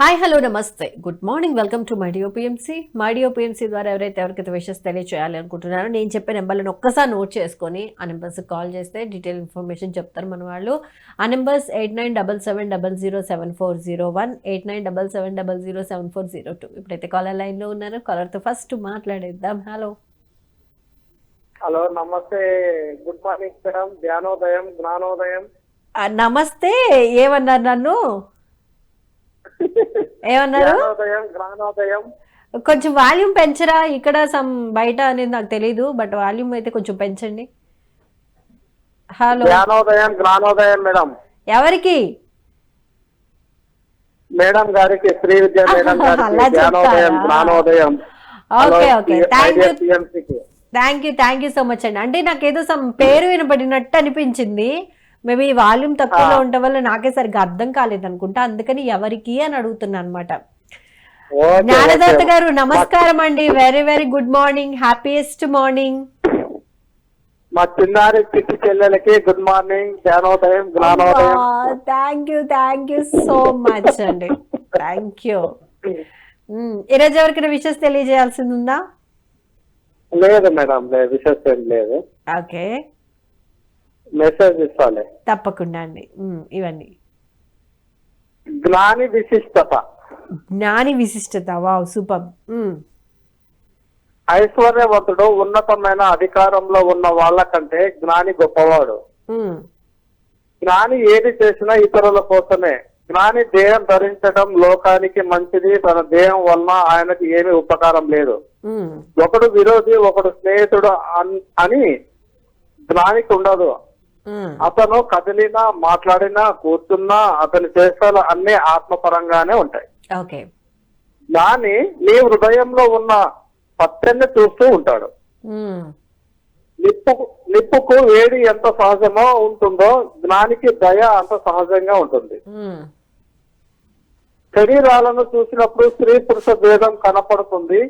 Hi hello నమస్తే. Good morning. Welcome to my dear PMC my dear PMC ద్వారా ఎవరైతే ఎవరికైతే విషెస్ తెలియచేయాలి అనుకుంటున్నారో నేను చెప్పే నెంబర్లను ఒక్కసారి నోట్ చేసుకొని ఆ నెంబర్స్కి కాల్ చేస్తే డీటెయిల్ ఇన్ఫర్మేషన్ చెప్తారు మన వాళ్ళు ఆ numbers eight nine double seven double zero seven four zero one eight nine double seven double zero seven four zero two. ఇప్పుడైతే కాలర్ లైన్లో ఉన్నారు కాలర్తో ఫస్ట్ మాట్లాడేద్దాం. హలో. హలో నమస్తే. Good morning madam. ధ్యానోదయం జ్ఞానోదయం. నమస్తే. ఏమన్నారు నన్ను? ఏమన్నారు? కొంచెం వాల్యూమ్ పెంచరా? ఇక్కడ సమ్ బయట అనేది నాకు తెలియదు బట్ వాల్యూమ్ అయితే కొంచెం పెంచండి. హలో. జ్ఞానోదయం జ్ఞానోదయం మేడం. ఎవరికి? మేడం గారికి శ్రీ విద్య మేడం గారికి జ్ఞానోదయం? జ్ఞానోదయం. Okay okay. Thank you thank thank you thank you so much అండి. అంటే నాకు ఏదో సమ్ పేరు వినబడినట్టు అనిపించింది. మేబీ వాల్యూమ్ తక్కువలో ఉండటం వల్ల నాకే సరిగ్గా అర్థం కాలేదు అనుకుంటా. అందుకని ఎవరికి అని అడుగుతున్నా అనమాట జ్ఞానదత్త గారు నమస్కారం అండి. Very very good morning happiest morning మా చిన్నారి చిట్టి చెల్లెలకి గుడ్ మార్నింగ్ జ్ఞానోదయం. జ్ఞానోదయం thank you thank you so much అండి. థ్యాంక్ యూ ఈరోజు ఎవరికైనా విషెస్ తెలియజేయాల్సింది ఉందా? లేదు మేడం లేదు. విశేష ఏం లేదు. ఓకే మెసేజ్ ఇస్తాలే. తప్పకుండా అండి. ఇవన్నీ జ్ఞాని విశిష్టత. జ్ఞాని విశిష్టత. Wow super. ఐశ్వర్యవంతుడు ఉన్నతమైన అధికారంలో ఉన్న వాళ్ళకంటే జ్ఞాని గొప్పవాడు. జ్ఞాని ఏది చేసినా ఇతరుల కోసమే. జ్ఞాని దేహం ధరించడం లోకానికి మంచిది. తన దేహం వలన ఆయనకి ఏమీ ఉపకారం లేదు. ఒకడు విరోధి ఒకడు స్నేహితుడు అని జ్ఞానికి ఉండదు. అతను కదిలినా మాట్లాడినా కూర్చున్నా అతని చేష్టాలు అన్ని ఆత్మపరంగానే ఉంటాయి. జ్ఞాని నీ హృదయంలో ఉన్న సత్యాన్ని చూస్తూ ఉంటాడు. నిప్పు నిప్పుకు వేడి ఎంత సహజమో ఉంటుందో జ్ఞానికి దయ అంత సహజంగా ఉంటుంది. శరీరాలను చూసినప్పుడు స్త్రీ పురుష భేదం కనపడుతుంది.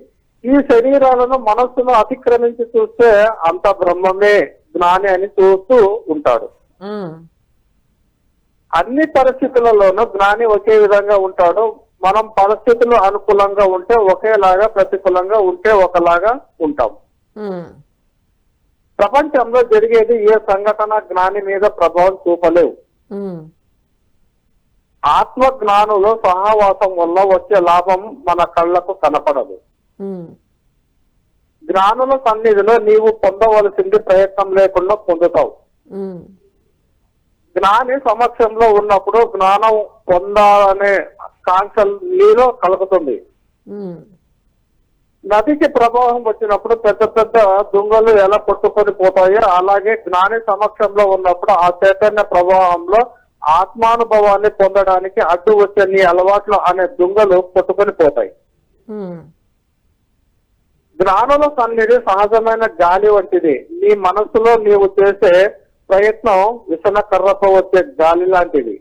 ఈ శరీరాలను మనస్సును అతిక్రమించి చూస్తే అంత బ్రహ్మమే. జ్ఞాని అని చూస్తూ ఉంటాడు అన్ని పరిస్థితులలోనూ జ్ఞాని ఒకే విధంగా ఉంటాడు. మనం పరిస్థితులు అనుకూలంగా ఉంటే ఒకేలాగా ప్రతికూలంగా ఉంటే ఒకలాగా ఉంటాం. ప్రపంచంలో జరిగేది ఏ సంఘటన జ్ఞాని మీద ప్రభావం చూపలేవు. ఆత్మ జ్ఞానులు సహవాసం వల్ల వచ్చే లాభం మన కళ్ళకు కనపడదు. జ్ఞానుల సన్నిధిలో నీవు పొందవలసింది ప్రయత్నం లేకుండా పొందుతావు. జ్ఞాని సమక్షంలో ఉన్నప్పుడు జ్ఞానం పొందాలనే కాంక్ష నీలో కలుగుతుంది. నదికి ప్రభావం వచ్చినప్పుడు పెద్ద పెద్ద దుంగలు ఎలా కొట్టుకొని పోతాయో అలాగే జ్ఞాని సమక్షంలో ఉన్నప్పుడు ఆ చైతన్య ప్రవాహంలో ఆత్మానుభవాన్ని పొందడానికి అడ్డు వచ్చే నీ అలవాట్లు అనే దుంగలు కొట్టుకొని పోతాయి. జ్ఞానుల సన్నిధి సహజమైన గాలి వంటిది. నీ మనసులో నీవు చేసే ప్రయత్నం విసన కర్రతో వచ్చే గాలి లాంటిది.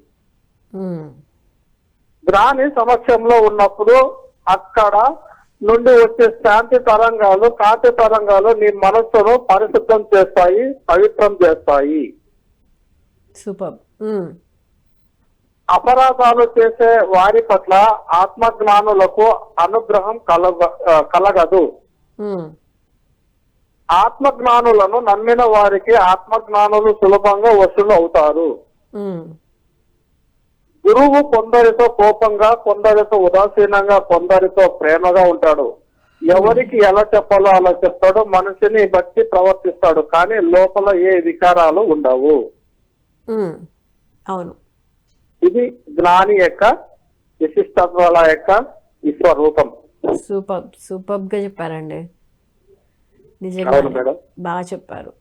జ్ఞాని సమక్షంలో ఉన్నప్పుడు అక్కడ నుండి వచ్చే శాంతి తరంగాలు కాంతి తరంగాలు నీ మనస్సును పరిశుద్ధం చేస్తాయి పవిత్రం చేస్తాయి. సూపర్ అపరాధాలు చేసే వారి పట్ల ఆత్మజ్ఞానులకు అనుగ్రహం కలగ కలగదు. ఆత్మజ్ఞానులను నమ్మిన వారికి ఆత్మజ్ఞానులు సులభంగా వసూలు అవుతారు. గురువు కొందరితో కోపంగా కొందరితో ఉదాసీనంగా కొందరితో ప్రేమగా ఉంటాడు. ఎవరికి ఎలా చెప్పాలో అలా చెప్తాడు. మనిషిని బట్టి ప్రవర్తిస్తాడు. కానీ లోపల ఏ వికారాలు ఉండవు. అవును. ఇది జ్ఞాని యొక్క విశిష్టత్వాల యొక్క విశ్వరూపం సూపర్గా చెప్పారండి. నిజంగా బాగా చెప్పారు.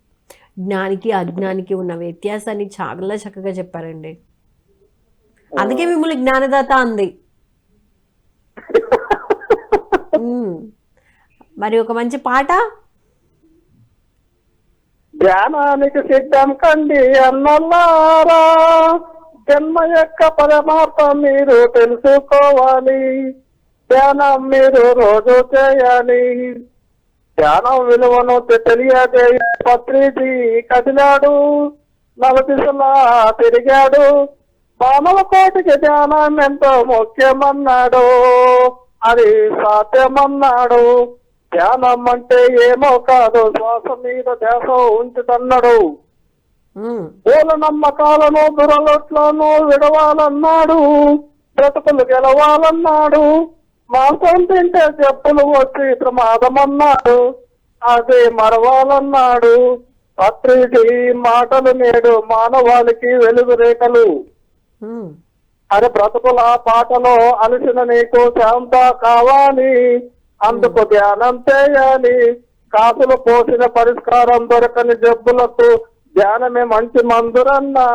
జ్ఞానికి అజ్ఞానికి ఉన్న వ్యత్యాసాన్ని చాలా చక్కగా చెప్పారండి. అందుకే మిమ్మల్ని జ్ఞానదాత అంది. మరి ఒక మంచి పాట? ధ్యానానికి సిద్ధం కండి అన్నల్లారా జన్మ యొక్క పరమార్థం మీరు తెలుసుకోవాలి. ధ్యానం మీరు రోజు చేయాలి. ధ్యానం విలువను తెలియదే పత్రిజీ కదిలాడు. నలదిశలా తిరిగాడు. మానవ కోటికి ధ్యానం ఎంతో ముఖ్యమన్నాడు. అది సాధ్యమన్నాడు. ధ్యానం అంటే ఏమో కాదు శ్వాస మీద ధ్యాస ఉంచుతన్నాడు. పూల నమ్మకాలను దురలట్లను విడవాలన్నాడు. బ్రతుకులు గెలవాలన్నాడు. మాంసం తింటే చెప్పులు వచ్చి ప్రమాదమన్నాడు అదే మరవాలన్నాడు. పత్రిజీ మాటలు నేడు మానవాళికి వెలుగు రేఖలు అరే బ్రతుకుల పాటలో అలసిన నీకు శాంత కావాలి. అందుకు ధ్యానం చేయాలి. కాసులు పోసిన పరిష్కారం దొరకని జబ్బులకు ధ్యానమే మంచి మందురన్నా.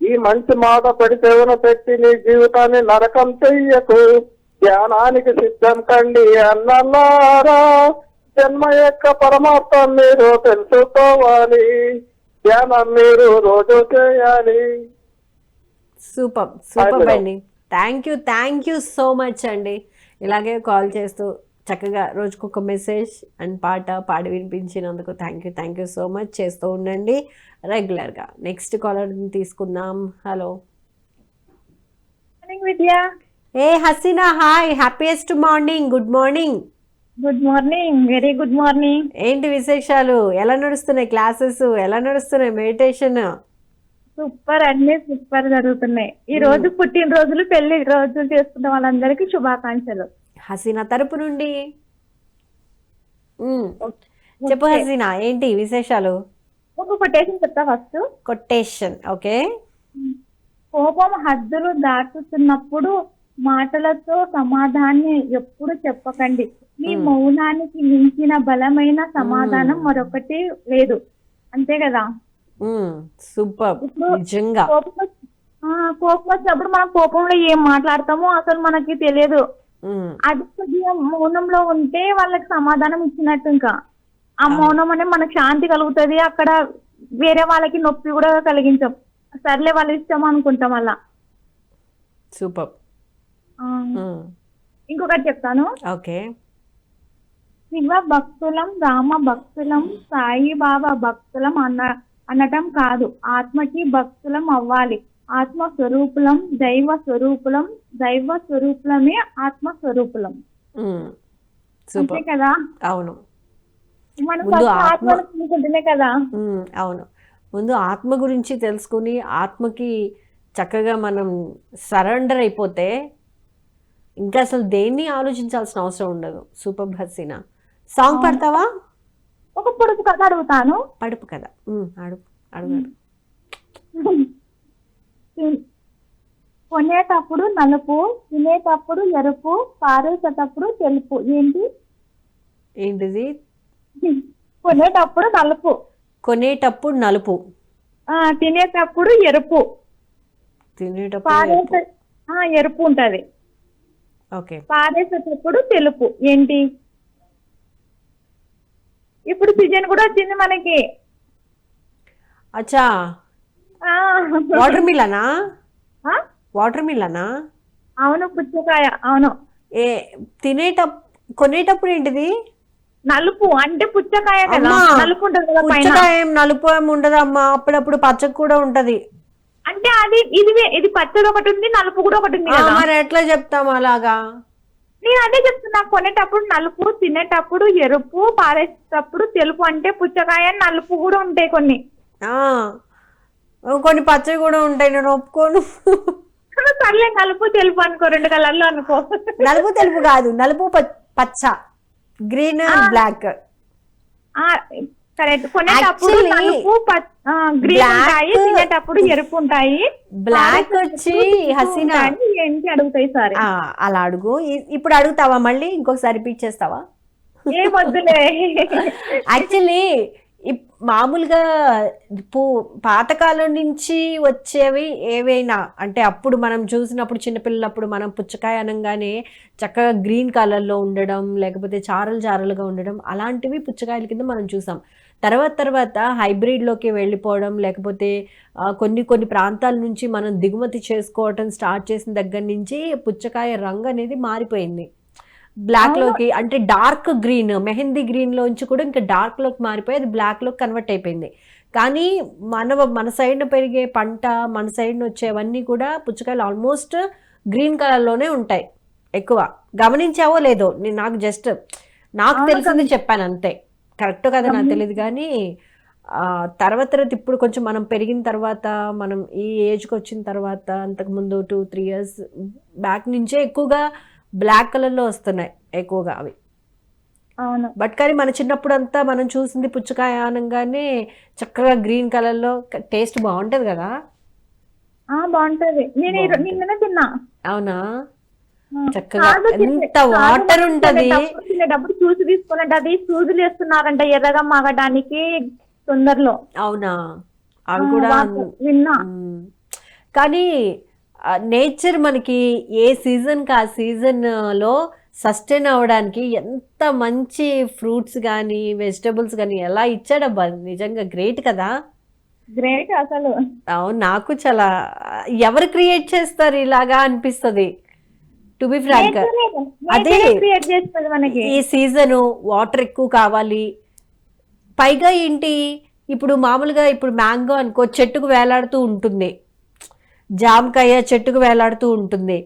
ఈ మంచి మాట పెడితేవన పెట్టి నీ జీవితాన్ని నరకం చెయ్యకు. ధ్యానానికి సిద్ధం కండి అన్నలారా. జన్మ యొక్క పరమార్థం మీరు తెలుసుకోవాలి. ధ్యానం మీరు రోజు చేయాలి. Super super. అండి. Thank you thank you so much అండి. ఇలాగే కాల్ చేస్తూ చక్కగా రోజుకు ఒక మెసేజ్ అండ్ పాట పాడి వినిపించినందుకు thank you thank you so much చేస్తూ ఉండండి. రెగ్యులర్గా నెక్స్ట్ కాలర్ తీసుకుందాం. Hello morning Vidya. ఏ Haseena hi. Happiest morning good morning good morning very good morning ఏంటి విశేషాలు? ఎలా నడుస్తున్నాయి క్లాసెస్? ఎలా నడుస్తున్నాయి మెడిటేషన్? సూపర్ అన్ని సూపర్ జరుగుతున్నాయి. ఈ రోజు పుట్టినరోజులు పెళ్ళి రోజులు చేసుకున్న వాళ్ళందరికీ శుభాకాంక్షలు. హసీనా తరపు నుండి? చెప్పు. హసీనా ఏంటి విశేషాలు? ఒక కొటేషన్ చెప్తా ఫస్ట్. Quotation okay. కోపం హద్దులు దాటుతున్నప్పుడు మాటలతో సమాధాన్ని ఎప్పుడు చెప్పకండి. మీ. మౌనానికి మించిన బలమైన సమాధానం. మరొకటి లేదు. అంతే కదా? సూపర్. నిజంగా. కోపం వచ్చినప్పుడు మనం కోపంలో ఏం మాట్లాడతామో అసలు మనకి తెలియదు. అది కొద్దిగా మౌనంలో ఉంటే వాళ్ళకి సమాధానం ఇచ్చినట్టు ఇంకా. ఆ. మౌనం అనే మనకు శాంతి కలుగుతుంది. అక్కడ వేరే వాళ్ళకి నొప్పి కూడా కలిగించాం. సర్లే వాళ్ళ ఇష్టం అనుకుంటాం అలా. సూపర్. ఇంకొకటి చెప్తాను. ఓకే. శివ భక్తులం రామ భక్తులం సాయిబాబా భక్తులం అన్న అనటం కాదు. ఆత్మకి భక్తులం అవ్వాలి. ఆత్మ స్వరూపులం దైవ స్వరూపులం దైవ స్వరూపులమే ఆత్మ స్వరూపులం అంతే కదా? అవును. మనం ముందు ఫస్ట్ ఆత్మ- ఆత్మను చూసుకుంటేనే కదా? అవును. ముందు ఆత్మ గురించి తెలుసుకుని ఆత్మకి చక్కగా మనం సరెండర్ అయిపోతే ఇంకా అసలు దేన్ని ఆలోచించాల్సిన అవసరం ఉండదు. Super Haseena song. పడతావా? ఒక పొడుపు కథ అడుగుతాను. పడుపు మ్, అడుగు అడుగు. కొనేటప్పుడు నలుపు తినేటప్పుడు ఎరుపు పారేసేటప్పుడు తెలుపు. ఏంటి? ఏంటిది? కొనేటప్పుడు నలుపు. కొనేటప్పుడు నలుపు. ఆ తినేటప్పుడు ఎరుపు. తినేటప్పుడు ఎరుపు. ఆ, ఎరుపు ఉంటది. పారేసేటప్పుడు తెలుపు. ఏంటి? ఇప్పుడు సీజన్ కూడా వచ్చింది మనకి. అచ్చా. వాటర్ మిల్లనా? వాటర్ మిల్లనా? అవును పుచ్చకాయ. అవును. ఏ తినేటప్పుడు కొనేటప్పుడు ఏంటిది? నలుపు. అంటే పుచ్చకాయ కదా. నలుపు ఉంటది కదా పుచ్చకాయ నలుపు ఏం ఉండదు అమ్మా అప్పుడప్పుడు పచ్చకు కూడా ఉంటది. అంటే అది ఇది ఇది పచ్చడి ఒకటి ఉంది నలుపు కూడా ఒకటి ఉంది కదా. మరి ఎట్లా చెప్తాం అలాగా? నేను అదే చెప్తున్నా కొనేటప్పుడు నలుపు తినేటప్పుడు ఎరుపు పారేసేటప్పుడు తెలుపు అంటే పుచ్చకాయ నలుపు కూడా ఉంటాయి కొన్ని. ఆ కొన్ని పచ్చవి కూడా ఉంటాయి నేను ఒప్పుకోను. సర్లే నలుపు తెలుపు అనుకో రెండు కలర్లు అనుకో. నలుపు తెలుపు కాదు నలుపు పచ్చ. గ్రీన్. బ్లాక్. కరెక్ట్ కొనేటప్పుడు Actually, నలుపు గ్రీన్ black- ఉంటాయి తినేటప్పుడు ఎరుపు ఉంటాయి. బ్లాక్ వచ్చి హసీనా. ఏంటి అడుగుతాయి సార్? అలా అడుగు. ఇప్పుడు అడుగుతావా మళ్ళీ? ఇంకొకసారి రిపీట్ చేస్తావా? ఏ వద్దులే. యాక్చువల్లీ మామూలుగా పూ పాతకాలం నుంచి వచ్చేవి ఏవైనా అంటే అప్పుడు మనం చూసినప్పుడు చిన్నపిల్లలప్పుడు మనం పుచ్చకాయ అనగానే చక్కగా గ్రీన్ కలర్లో ఉండడం లేకపోతే చారలు చారలుగా ఉండడం అలాంటివి పుచ్చకాయల కింద మనం చూసాం. తర్వాత తర్వాత హైబ్రిడ్లోకి వెళ్ళిపోవడం లేకపోతే కొన్ని కొన్ని ప్రాంతాల నుంచి మనం దిగుమతి చేసుకోవటం స్టార్ట్ చేసిన దగ్గర నుంచి పుచ్చకాయ రంగు అనేది మారిపోయింది. బ్లాక్లోకి అంటే డార్క్ గ్రీన్ మెహందీ గ్రీన్ లోంచి కూడా ఇంకా డార్క్లోకి మారిపోయి అది బ్లాక్లోకి కన్వర్ట్ అయిపోయింది. కానీ మన మన సైడ్ పెరిగే పంట మన సైడ్ వచ్చేవన్నీ కూడా పుచ్చకాయలు ఆల్మోస్ట్ గ్రీన్ కలర్లోనే ఉంటాయి ఎక్కువ. గమనించావో లేదో నేను నాకు జస్ట్ నాకు తెలిసింది చెప్పాను అంతే. కరెక్ట్ కదా నాకు తెలియదు కానీ ఆ, తర్వాత తర్వాత ఇప్పుడు కొంచెం మనం పెరిగిన తర్వాత మనం ఈ ఏజ్కి వచ్చిన తర్వాత అంతకుముందు టూ త్రీ ఇయర్స్ బ్యాక్ నుంచే ఎక్కువగా బ్లాక్ కలర్లో వస్తున్నాయి ఎక్కువగా అవి. అవును. బట్ కానీ మన చిన్నప్పుడు అంతా మనం చూసింది పుచ్చకాయ అనగానే చక్కగా గ్రీన్ కలర్లో టేస్ట్ బాగుంటుంది కదా. బాగుంటది. నేను నిన్ననే తిన్నా. అవునా. చక్కగా ఎంత వాటర్ ఉంటది. తినేటప్పుడు చూసి తీసుకోవాలంటే అది సూదులు వేస్తున్నారంట ఎర్రగా మాగడానికి తొందరలో. అవునా? అవి కూడా విన్నా. కానీ నేచర్ మనకి ఏ సీజన్కి ఆ సీజన్లో సస్టైన్ అవ్వడానికి ఎంత మంచి ఫ్రూట్స్ కానీ వెజిటబుల్స్ కానీ ఎలా ఇచ్చాడబ్బా నిజంగా గ్రేట్ కదా. గ్రేట్ అసలు. అవును నాకు చాలా ఎవరు క్రియేట్ చేస్తారు ఇలాగా అనిపిస్తుంది. టు బి ఫ్రాంక్ అదే. ఈ సీజను వాటర్ ఎక్కువ కావాలి. పైగా ఏంటి ఇప్పుడు మామూలుగా ఇప్పుడు మ్యాంగో అనుకో చెట్టుకు వేలాడుతూ ఉంటుంది. జామకాయ చెట్టుకు వేలాడుతూ ఉంటుంది.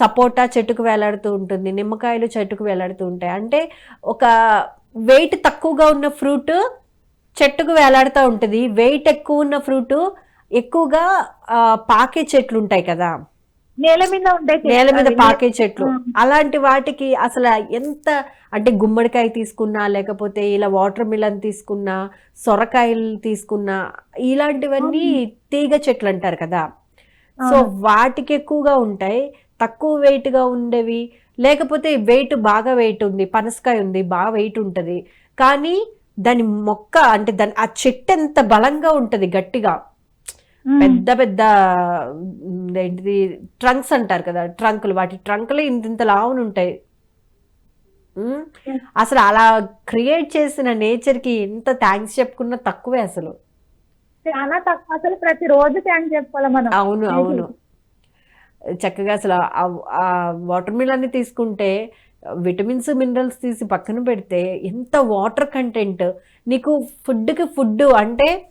సపోటా చెట్టుకు వేలాడుతూ ఉంటుంది. నిమ్మకాయలు చెట్టుకు వేలాడుతూ ఉంటాయి. అంటే ఒక వెయిట్ తక్కువగా ఉన్న ఫ్రూట్ చెట్టుకు వేలాడుతూ ఉంటుంది. వెయిట్ ఎక్కువ ఉన్న ఫ్రూట్ ఎక్కువగా పాకే చెట్లు ఉంటాయి కదా. నేల మీద ఉంటాయి నేల మీద. పాకే చెట్లు. అలాంటి వాటికి అసలు ఎంత అంటే గుమ్మడికాయ తీసుకున్నా లేకపోతే ఇలా వాటర్ మిలన్ తీసుకున్నా సొరకాయలు తీసుకున్నా ఇలాంటివన్నీ తీగ చెట్లు అంటారు కదా. సో వాటికి ఎక్కువగా ఉంటాయి. తక్కువ weight గా ఉండేవి. లేకపోతే వెయిట్ బాగా వెయిట్ ఉంది. పనసకాయ ఉంది బాగా వెయిట్ ఉంటుంది. కానీ దాని మొక్క అంటే దాని ఆ చెట్టు ఎంత బలంగా ఉంటుంది గట్టిగా. పెద్ద పెద్ద ఏంటిది ట్రంక్స్ అంటారు కదా ట్రంకులు. వాటి ట్రంకులు ఇంత ఇంత లావును ఉంటాయి. అసలు అలా క్రియేట్ చేసిన నేచర్కి ఎంత థ్యాంక్స్ చెప్పుకున్నా తక్కువే అసలు. చాలా తక్కువ. అసలు ప్రతి రోజు థ్యాంక్స్ చెప్పుకోవాలి మనం. అవును అవును. చక్కగా అసలు ఆ- వాటర్ మిలన్ని తీసుకుంటే విటమిన్స్ మినరల్స్ తీసి పక్కన పెడితే ఎంత వాటర్ కంటెంట్. నీకు ఫుడ్కి ఫుడ్ అంటే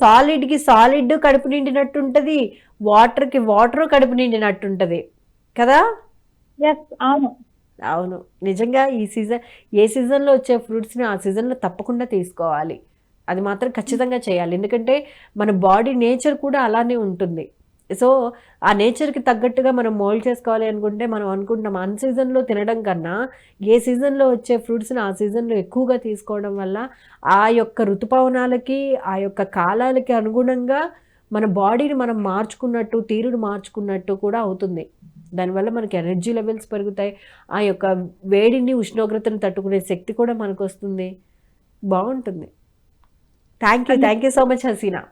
సాలిడ్కి సాలిడ్ కడుపు నిండినట్టు ఉంటుంది వాటర్కి వాటర్ కడుపు నిండినట్టు ఉంటుంది కదా అవును. అవును. నిజంగా ఈ సీజన్ ఏ సీజన్లో వచ్చే ఫ్రూట్స్ని ఆ సీజన్లో తప్పకుండా తీసుకోవాలి. అది మాత్రం ఖచ్చితంగా చేయాలి. ఎందుకంటే మన బాడీ నేచర్ కూడా అలానే ఉంటుంది. సో ఆ నేచర్కి తగ్గట్టుగా మనం మోల్డ్ చేసుకోవాలి అనుకుంటే మనం అనుకుంటున్నాం అన్ సీజన్లో తినడం కన్నా ఏ సీజన్లో వచ్చే ఫ్రూట్స్ని ఆ సీజన్లో ఎక్కువగా తీసుకోవడం వల్ల ఆ యొక్క ఋతుపవనాలకి ఆ యొక్క కాలాలకి అనుగుణంగా మన బాడీని మనం మార్చుకున్నట్టు తీరును మార్చుకున్నట్టు కూడా అవుతుంది. దానివల్ల మనకి ఎనర్జీ లెవెల్స్ పెరుగుతాయి. ఆ యొక్క వేడిని ఉష్ణోగ్రతను తట్టుకునే శక్తి కూడా మనకు వస్తుంది బాగుంటుంది. Thank you thank you so much Hasina.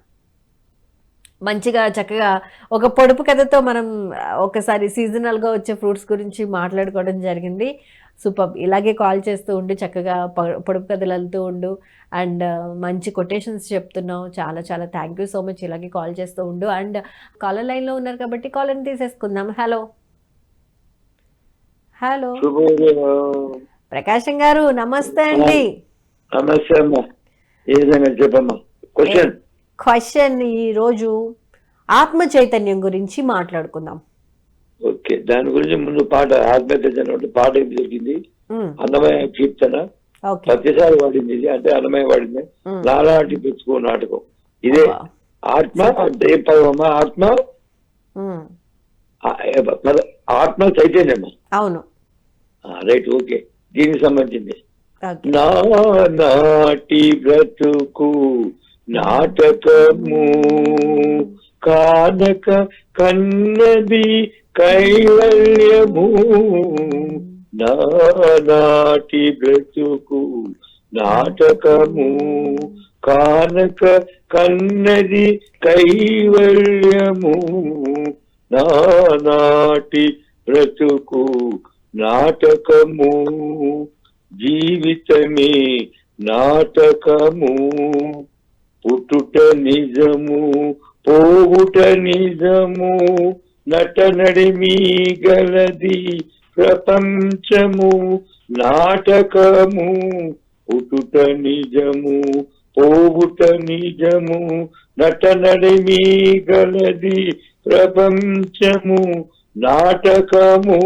మంచిగా చక్కగా ఒక పొడుపు కథతో మనం ఒకసారి సీజనల్గా వచ్చే ఫ్రూట్స్ గురించి మాట్లాడుకోవడం జరిగింది. సూపర్. ఇలాగే కాల్ చేస్తూ ఉండు చక్కగా పొడుపు కథలు వెళ్తూ ఉండు. అండ్ మంచి కొటేషన్స్ చెప్తున్నావు. చాలా చాలా థ్యాంక్ యూ సో మచ్ ఇలాగే కాల్ చేస్తూ ఉండు. అండ్ కాలర్ లైన్లో ఉన్నారు కాబట్టి కాలర్ని తీసేసుకుందాం. హలో. హలో. ప్రకాశం గారు నమస్తే అండి. నమస్తే అమ్మా. ఏదైనా చెప్పమ్మా? క్వశ్చన్ క్వశ్చన్ ఈరోజు ఆత్మ చైతన్యం గురించి మాట్లాడుకుందాం. ఓకే దాని గురించి ముందు పాట ఆత్మహత్య జరిగినప్పుడు పాట ఏం జరిగింది? అన్నమయ్య కీర్తన ప్రతిసారి వాడింది ఇది అంటే అన్నమయ్య వాడింది. నాలాంటి పుచ్చుకో నాటకం. ఇదే. ఆత్మ అంటే ఏం పదమమ్మా? ఆత్మ? ఆత్మ చైతన్యమ్మా అవును. Right okay. దీనికి సంబంధించింది. నాటి బ్రతుకు నాటకము కానక కన్నది కైవల్యము. నా నాటి బ్రతుకు నాటకము. కానక కన్నది కైవల్యము. నానాటి బ్రతుకు నాటకము. జీవితమే నాటకము. పుట్టుట నిజము పోవుట నిజము నట నడిమి గలది ప్రపంచము నాటకము పుట్టుట నిజము పోవుట నిజము నట నడిమి గలది ప్రపంచము నాటకము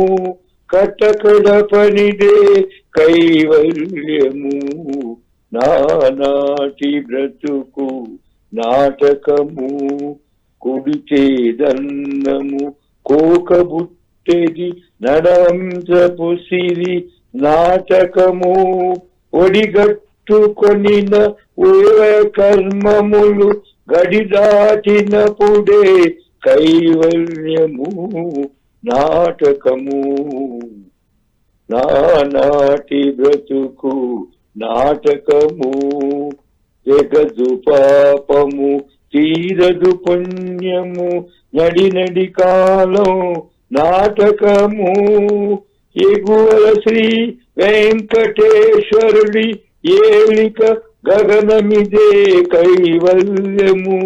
కటకడ పనిదే కైవల్యము. నానాటి బ్రతుకు నాటకము కుడిచేదన్నము కోకబుట్టెది నడంసపు సిరి నాటకము ఒడిగట్టుకొనిన ఉయ కర్మములు గడి దాటినప్పుడే కైవల్యము నాటకము. నానాటి బ్రతుకు నాటకము జగదు పాపము తీరదు పుణ్యము నడి నడి కాలం నాటకము. ఎగువల శ్రీ వెంకటేశ్వరుడి ఏలిక గగనమిదే కైవల్యము.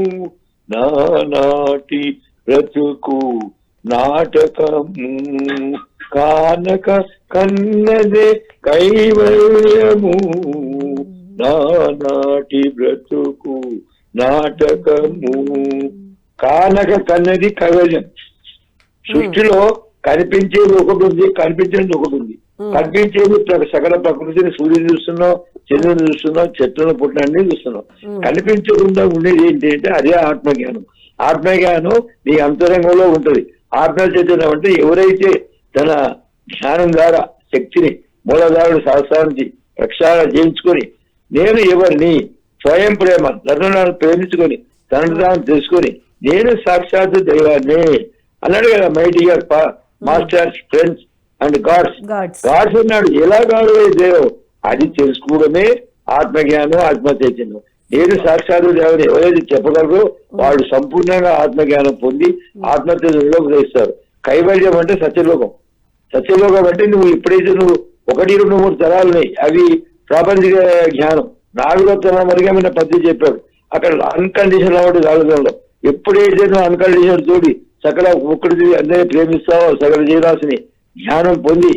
నానాటి బ్రతుకు నాటకము. కానక కన్నదే కైవల్యము. నానాటి బ్రతుకు నాటకము. కానక కన్నది కైవల్యం. సృష్టిలో కనిపించేది ఒకటి ఉంది కనిపించేది ఒకటి ఉంది. కనిపించేది సకల ప్రకృతిని సూర్యుని చూస్తున్నాం చంద్రుని చూస్తున్నాం చెట్లను పుట్టినన్ని చూస్తున్నాం. కనిపించకుండా ఉండేది ఏంటి అంటే అదే ఆత్మజ్ఞానం. ఆత్మజ్ఞానం నీ అంతరంగంలో ఉంటది. ఆత్మ చైతన్యం అంటే ఎవరైతే తన జ్ఞానం ద్వారా శక్తిని మూలధారుడు సహస్రానికి ప్రక్షాళన చేయించుకొని నేను ఎవరిని స్వయం ప్రేమ నన్ను ప్రేమించుకొని తనను తాను తెలుసుకొని నేను సాక్షాత్ దైవాన్ని అన్నాడు కదా my dear masters friends and gods gods అన్నాడు. ఎలా గాడు దేవు అది తెలుసుకోవడమే ఆత్మజ్ఞానం ఆత్మ చైతన్యం నేను సాక్షాత్ దేవుని ఎవరైతే చెప్పగలరో వాళ్ళు సంపూర్ణంగా ఆత్మజ్ఞానం పొంది ఆత్మచైతన్యంలోకి గ్రహిస్తారు కైవల్యం అంటే సత్యలోకం. సత్యలోకం అంటే నువ్వు ఎప్పుడైతే నువ్వు ఒకటి రెండు మూడు తరాలున్నాయి అవి ప్రాపంచిక జ్ఞానం. నాలుగో తరం వరకేమైనా పద్ధతి చెప్పాడు. అక్కడ అన్కండిషన్ అవ్వడు కాలంలో ఎప్పుడైతే నువ్వు అన్కండిషన్ తోడి సకల ఒక్కడి అందరినీ ప్రేమిస్తావో సకల జీవరాశిని జ్ఞానం పొంది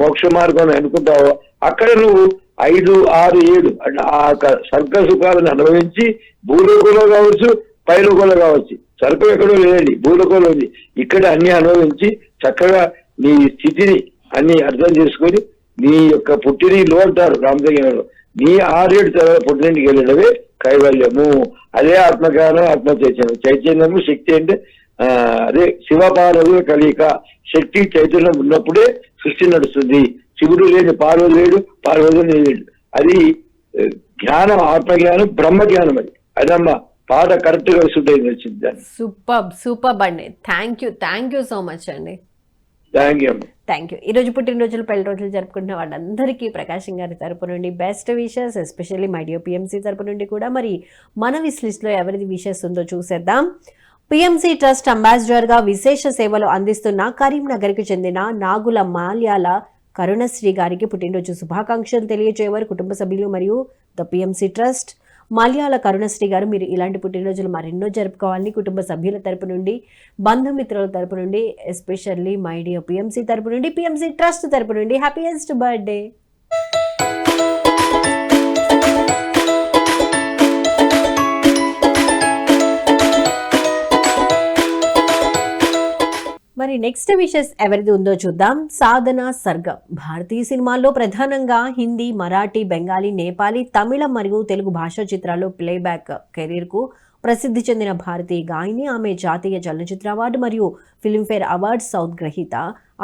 మోక్ష మార్గం అనుకుంటావో అక్కడ నువ్వు ఐదు ఆరు ఏడు అంటే ఆ యొక్క సుఖాలను అనుభవించి భూలోకంలో కావచ్చు పైలోకంలో కావచ్చు. స్వర్గం ఎక్కడో లేదండి. భూలోకంలో ఉంది. ఇక్కడ అన్ని అనుభవించి చక్కగా నీ స్థితిని అన్ని అర్థం చేసుకొని నీ యొక్క పుట్టినీళ్ళు అంటారు రామచంద్రంలో నీ ఆరేడు తరాల పుట్టినింటికి వెళ్ళడమే కైవల్యము. అదే ఆత్మజ్ఞానం ఆత్మ చైతన్యం చైతన్యము శక్తి అంటే అదే శివపార్వతుల కలిక శక్తి చైతన్యం ఉన్నప్పుడే సృష్టి నడుస్తుంది. శివుడు లేని పార్వతి లేడు పార్వతి లేడు అది జ్ఞానం ఆత్మజ్ఞానం బ్రహ్మ జ్ఞానం అది. అదమ్మా పాట కరెక్ట్గా అయింది వచ్చింది సూపర్ సూపర్ అండి thank you thank you so much అండి. థ్యాంక్ యూ ఈరోజు పుట్టినరోజులు పెళ్ళి రోజులు జరుపుకుంటున్న వాళ్ళందరికీ ప్రకాశం గారి తరపు నుండి best wishes especially my dear PMC తరపు నుండి కూడా. మరి మన విష్ లిస్ట్లో ఎవరిది విషెస్ ఉందో చూసేద్దాం. పిఎంసీ ట్రస్ట్ అంబాసిడర్గా విశేష సేవలు అందిస్తున్న కరీంనగర్కి చెందిన నాగుల మాల్యాల కరుణశ్రీ గారికి పుట్టినరోజు శుభాకాంక్షలు తెలియజేయవారు కుటుంబ సభ్యులు మరియు the PMC trust Malayala Karunasri గారు మీరు ఇలాంటి పుట్టినరోజులు మరెన్నో జరుపుకోవాలని కుటుంబ సభ్యుల తరపు నుండి బంధుమిత్రుల తరపు నుండి ఎస్పెషల్లీ మై డియర్ పిఎంసీ తరపు నుండి పిఎంసీ ట్రస్ట్ తరపు నుండి హ్యాపీయెస్ట్ బర్త్డే. మరి నెక్స్ట్ విషెస్ ఎవరిది ఉందో చూద్దాం. సాధన సర్గం. భారతీయ సినిమాల్లో ప్రధానంగా హిందీ మరాఠీ బెంగాలీ నేపాలీ తమిళం మరియు తెలుగు భాషా చిత్రాల్లో ప్లేబ్యాక్ కెరీర్కు ప్రసిద్ధి చెందిన భారతీయ గాయని ఆమె జాతీయ చలనచిత్ర అవార్డు మరియు ఫిల్మ్ఫేర్ అవార్డ్ సౌత్ గ్రహీత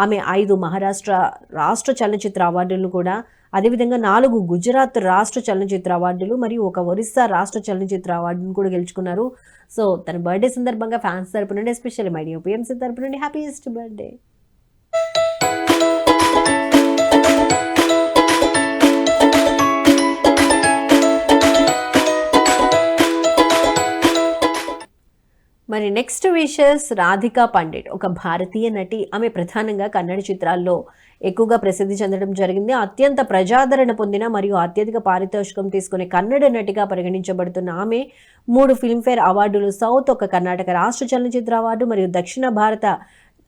ఆమె ఐదు మహారాష్ట్ర రాష్ట్ర చలనచిత్ర అవార్డులను కూడా అదేవిధంగా నాలుగు గుజరాత్ రాష్ట్ర చలనచిత్ర అవార్డులు మరియు ఒక ఒరిస్సా రాష్ట్ర చలనచిత్ర అవార్డును కూడా గెలుచుకున్నారు. సో తన బర్త్డే సందర్భంగా ఫ్యాన్స్ తరపు నుండి ఎస్పెషల్లీ మైడియో పిఎంసీ తరపు నుండి హ్యాపీయెస్ట్ బర్త్డే. మరి నెక్స్ట్ విషెస్ రాధికా పండిట్ ఒక భారతీయ నటి. ఆమె ప్రధానంగా కన్నడ చిత్రాల్లో ఎక్కువగా ప్రసిద్ధి చెందడం జరిగింది. అత్యంత ప్రజాదరణ పొందిన మరియు అత్యధిక పారితోషికం తీసుకునే కన్నడ నటిగా పరిగణించబడుతున్న ఆమె మూడు ఫిల్మ్ఫేర్ అవార్డులు సౌత్ ఒక కర్ణాటక రాష్ట్ర చలనచిత్ర అవార్డు మరియు దక్షిణ భారత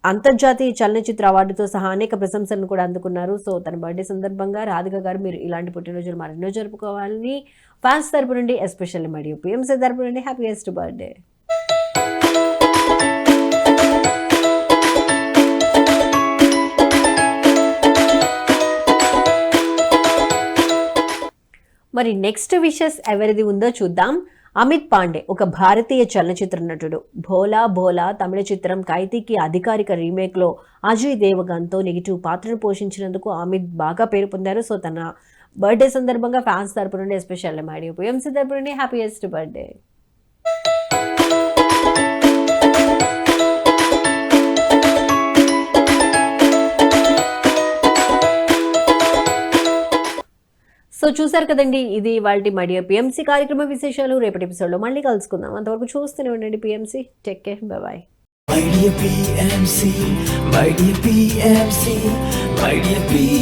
అంతర్జాతీయ చలనచిత్ర అవార్డుతో సహా అనేక ప్రశంసలను కూడా అందుకున్నారు. సో తన బర్త్డే సందర్భంగా రాధిక గారు మీరు ఇలాంటి పుట్టినరోజులు మరెన్నో జరుపుకోవాలని ఫ్యాన్స్ తరపు నుండి ఎస్పెషల్లీ మరియు పిఎంసీ తరపు నుండి హ్యాపీయెస్ట్ బర్త్డే మరి నెక్స్ట్ విషెస్ ఎవరిది ఉందో చూద్దాం. అమిత్ పాండే ఒక భారతీయ చలనచిత్ర నటుడు. భోలా భోలా తమిళ చిత్రం కైతీకి అధికారిక రీమేక్లో అజయ్ దేవగన్తో నెగిటివ్ పాత్రను పోషించినందుకు అమిత్ బాగా పేరు పొందారు. సో తన బర్త్డే సందర్భంగా ఫ్యాన్స్ తరపు నుండి ఎస్పెషల్ మైడియో పిఎంసీ తరపు నుండి హ్యాపీయెస్ట్ బర్త్డే సో చూసారు కదండి ఇది వాళ్ళ మడియా పిఎంసీ కార్యక్రమ విశేషాలు. రేపటి ఎపిసోడ్లో మళ్ళీ కలుసుకుందాం. అంతవరకు చూస్తూనే ఉండండి PMC. Take care. Bye My dear PMC, my dear PMC, my dear PMC.